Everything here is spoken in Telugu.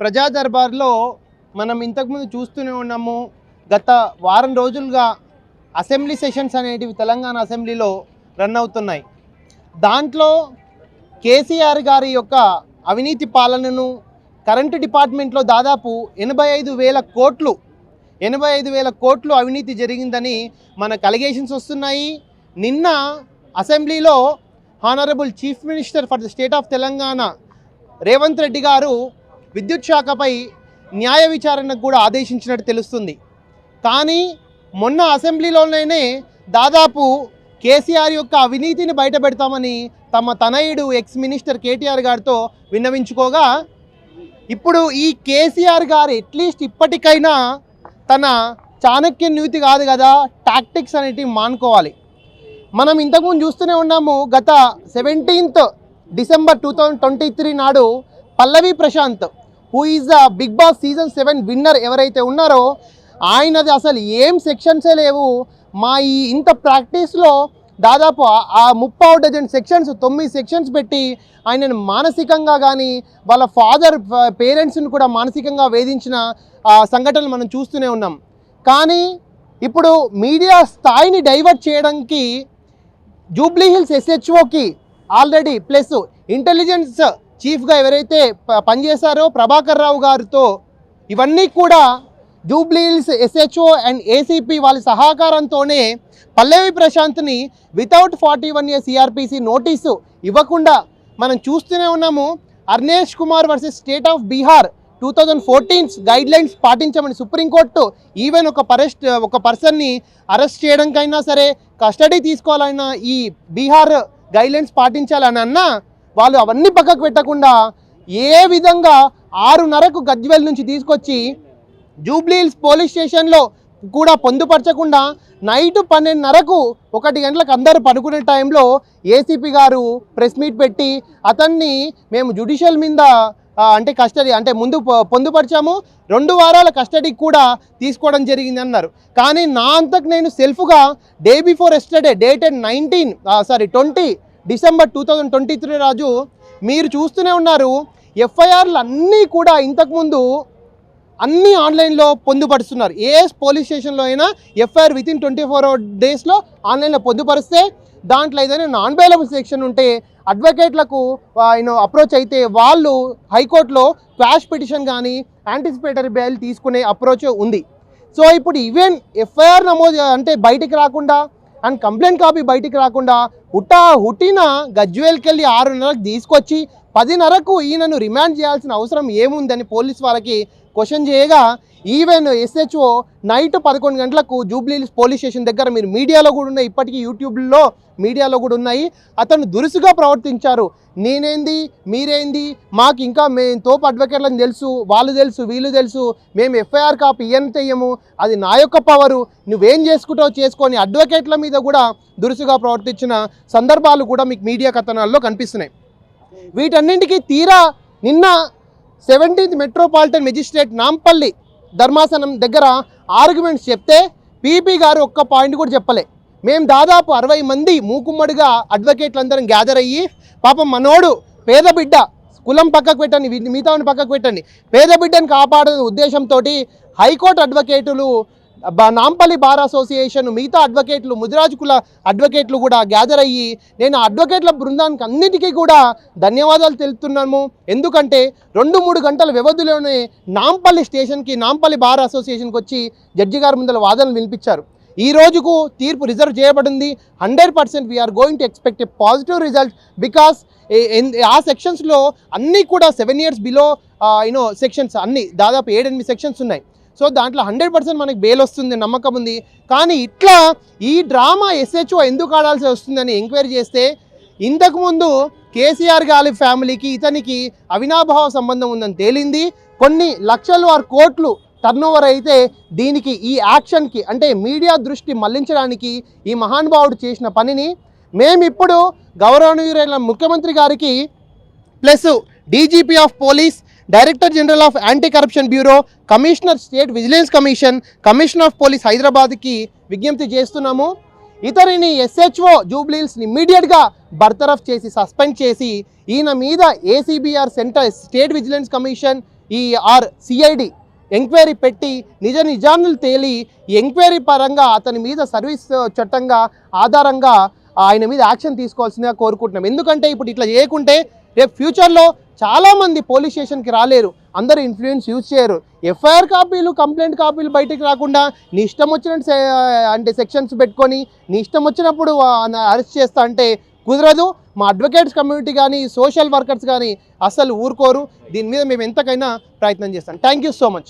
ప్రజా దర్బార్లో మనం ఇంతకుముందు చూస్తూనే ఉన్నాము గత వారం రోజులుగా అసెంబ్లీ సెషన్స్ అనేటివి తెలంగాణ అసెంబ్లీలో రన్ అవుతున్నాయి. దాంట్లో కేసీఆర్ గారి యొక్క అవినీతి పాలనను కరెంటు డిపార్ట్మెంట్లో దాదాపు ఎనభై ఐదు వేల కోట్లు ఎనభై ఐదు వేల కోట్లు అవినీతి జరిగిందని మనకు అలిగేషన్స్ వస్తున్నాయి. నిన్న అసెంబ్లీలో honourable chief minister for the state of Telangana Revanth Reddy garu విద్యుత్ శాఖపై న్యాయ విచారణకు కూడా ఆదేశించినట్టు తెలుస్తుంది. కానీ మొన్న అసెంబ్లీలోనే దాదాపు కేసీఆర్ యొక్క అవినీతిని బయటపెడతామని తమ తనయుడు ఎక్స్ మినిస్టర్ కేటీఆర్ గారితో విన్నవించుకోగా ఇప్పుడు ఈ కేసీఆర్ గారు అట్లీస్ట్ ఇప్పటికైనా తన చాణక్య నీతి కాదు కదా టాక్టిక్స్ అనేటివి మానుకోవాలి. మనం ఇంతకుముందు చూస్తూనే ఉన్నాము గత seventeenth December two thousand twenty three నాడు Pallavi Prashanth who is the Bigg Boss season seven winner ఎవరైతే ఉన్నారో ఆయనది అసలు ఏం సెక్షన్సే లేవు. మా ఈ ఇంత ప్రాక్టీస్లో దాదాపు ఆ- ముప్పావు డజన్ సెక్షన్స్ తొమ్మిది సెక్షన్స్ పెట్టి ఆయనను మానసికంగా కానీ వాళ్ళ ఫాదర్ పేరెంట్స్ని కూడా మానసికంగా వేధించిన సంఘటనలు మనం చూస్తూనే ఉన్నాం. కానీ ఇప్పుడు మీడియా స్థాయిని డైవర్ట్ చేయడానికి జూబ్లీహిల్స్ ఎస్హెచ్ఓకి ఆల్రెడీ ప్లస్ ఇంటెలిజెన్స్ చీఫ్గా ఎవరైతే ప- పనిచేశారో ప్రభాకర్ రావు గారితో ఇవన్నీ కూడా జూబ్లీహిల్స్ ఎస్హెచ్ఓ అండ్ ఏసీపీ వాళ్ళ సహకారంతోనే Pallavi ప్రశాంత్ని without forty one year CrPC notice ఇవ్వకుండా మనం చూస్తూనే ఉన్నాము. Arnesh Kumar versus state of Bihar two thousand fourteens guidelines పాటించమని supreme court even ఒక పరెస్ట్ ఒక పర్సన్ని అరెస్ట్ చేయడానికైనా సరే కస్టడీ తీసుకోవాలన్నా ఈ బీహార్ గైడ్ లైన్స్ పాటించాలని అన్నా వాళ్ళు అవన్నీ పక్కకు పెట్టకుండా ఏ విధంగా ఆరున్నరకు గజ్వెల్ నుంచి తీసుకొచ్చి జూబ్లీహిల్స్ పోలీస్ స్టేషన్లో కూడా పొందుపరచకుండా నైట్ పన్నెండున్నరకు ఒకటి గంటలకు అందరూ పడుకునే టైంలో ఏసీపీ గారు ప్రెస్ మీట్ పెట్టి అతన్ని మేము జుడిషియల్ మీద అంటే కస్టడీ అంటే ముందు పొ- పొందుపరిచాము. రెండు వారాల కస్టడీకి కూడా తీసుకోవడం జరిగింది అన్నారు కానీ నా అంతకు నేను సెల్ఫ్గా day before yesterday date and nineteen sorry twenty December two thousand twenty three Raju మీరు చూస్తూనే ఉన్నారు ఎఫ్ఐఆర్లు అన్నీ కూడా ఇంతకుముందు అన్నీ ఆన్లైన్లో పొందుపరుస్తున్నారు. ఏ పోలీస్ స్టేషన్లో అయినా FIR within twenty four hour డేస్లో ఆన్లైన్లో పొందుపరిస్తే దాంట్లో ఏదైనా నాన్ బెయిలబుల్ సెక్షన్ ఉంటే అడ్వకేట్లకు ఆయన అప్రోచ్ అయితే వాళ్ళు హైకోర్టులో క్వాష్ పిటిషన్ కానీ యాంటిసిపేటరీ బెయిల్ తీసుకునే అప్రోచ్ ఉంది. సో ఇప్పుడు ఈవెన్ ఎఫ్ఐఆర్ నమోదు అంటే బయటికి రాకుండా అండ్ కంప్లైంట్ కాపీ బయటికి రాకుండా హుటా హుటిన గజ్వేల్కెళ్ళి ఆరున్నరకు తీసుకొచ్చి పదిన్నరకు ఈయనను రిమాండ్ చేయాల్సిన అవసరం ఏముందని పోలీస్ వాళ్ళకి క్వశ్చన్ చేయగా ఈవెన్ ఎస్హెచ్ఓ నైట్ పదకొండు గంటలకు జూబ్లీ పోలీస్ స్టేషన్ దగ్గర మీరు మీడియాలో కూడా ఉన్నాయి. ఇప్పటికీ యూట్యూబ్లో మీడియాలో కూడా ఉన్నాయి. అతను దురుసుగా ప్రవర్తించారు. నేనేంది? మీరేంది? మాకు ఇంకా మే తోపు అడ్వకేట్లను తెలుసు వాళ్ళు తెలుసు వీళ్ళు తెలుసు. మేము ఎఫ్ఐఆర్ కాపీ ఇయ్యని ఇయ్యము అది నా యొక్క పవరు నువ్వేం చేసుకుంటావు చేసుకొని అడ్వకేట్ల మీద కూడా దురుసుగా ప్రవర్తించిన సందర్భాలు కూడా మీకు మీడియా కథనాల్లో కనిపిస్తున్నాయి. వీటన్నింటికీ తీరా నిన్న సెవెంటీన్త్ మెట్రోపాలిటన్ మెజిస్ట్రేట్ నాంపల్లి ధర్మాసనం దగ్గర ఆర్గ్యుమెంట్స్ చెప్తే పీపీ గారు ఒక్క పాయింట్ కూడా చెప్పలే. మేము దాదాపు అరవై మంది మూకుమ్మడిగా అడ్వకేట్లు అందరం గ్యాదర్ అయ్యి పాపం మనోడు పేద బిడ్డ కులం పక్కకు పెట్టండి వీ- మిగతా పక్కకు పెట్టండి పేద బిడ్డను కాపాడని ఉద్దేశంతో హైకోర్టు అడ్వకేటులు నాంపల్లి బార్ అసోసియేషన్ మిగతా అడ్వకేట్లు ముదిరాజు కుల అడ్వకేట్లు కూడా గ్యాదర్ అయ్యి నేను అడ్వకేట్ల బృందానికి అన్నిటికీ కూడా ధన్యవాదాలు తెలుపుతున్నాము. ఎందుకంటే రెండు మూడు గంటల వ్యవధిలోనే నాంపల్లి స్టేషన్కి నాంపల్లి బార్ అసోసియేషన్కి వచ్చి జడ్జి గారి ముందర వాదనలు వినిపించారు. ఈ రోజుకు తీర్పు రిజర్వ్ చేయబడింది. Hundred percent we're going to expect a positive result because ఆ సెక్షన్స్లో అన్నీ కూడా seven years below you know sections అన్ని దాదాపు ఏడెనిమిది సెక్షన్స్ ఉన్నాయి. సో దాంట్లో హండ్రెడ్ పర్సెంట్ మనకి బెయిల్ వస్తుంది నమ్మకం ఉంది. కానీ ఇట్లా ఈ డ్రామా ఎస్హెచ్ఓ ఎందుకు ఆడాల్సి వస్తుందని ఎంక్వైరీ చేస్తే ఇంతకుముందు కేసీఆర్ గారి ఫ్యామిలీకి ఇతనికి అవినాభావ సంబంధం ఉందని తేలింది. కొన్ని లక్షలు ఆరు కోట్లు టర్నోవర్ అయితే దీనికి ఈ యాక్షన్కి అంటే మీడియా దృష్టి మళ్ళించడానికి ఈ మహానుభావుడు చేసిన పనిని మేమిప్పుడు గౌరవనీయులైన ముఖ్యమంత్రి గారికి plus DGP of police director general of anti corruption bureau commissioner state vigilance commission commissioner of police హైదరాబాద్కి విజ్ఞప్తి చేస్తున్నాము. ఇతరిని ఎస్హెచ్ఓ జూబ్లీల్స్ని ఇమ్మీడియట్గా బర్తరఫ్ చేసి సస్పెండ్ చేసి ఈయన మీద ACB or centre state vigilance commission ఈ ఆర్ సిఐడి ఎంక్వైరీ పెట్టి నిజ నిజానులు తేలి ఎంక్వైరీ పరంగా అతని మీద సర్వీస్ చట్టంగా ఆధారంగా ఆయన మీద యాక్షన్ తీసుకోవాల్సిందిగా కోరుకుంటున్నాం. ఎందుకంటే ఇప్పుడు ఇట్లా చేయకుంటే రేపు ఫ్యూచర్లో చాలామంది పోలీస్ స్టేషన్కి రాలేరు. అందరు ఇన్ఫ్లుయెన్స్ యూజ్ చేయరు. ఎఫ్ఐఆర్ కాపీలు కంప్లైంట్ కాపీలు బయటికి రాకుండా నీ ఇష్టం వచ్చిన అంటే సెక్షన్స్ పెట్టుకొని నీ ఇష్టం వచ్చినప్పుడు అరెస్ట్ చేస్తా అంటే కుదరదు. మా అడ్వకేట్స్ కమ్యూనిటీ కానీ సోషల్ వర్కర్స్ కానీ అసలు ఊరుకోరు. దీని మీద మేము ఎంతకైనా ప్రయత్నం చేస్తాం. Thank you so much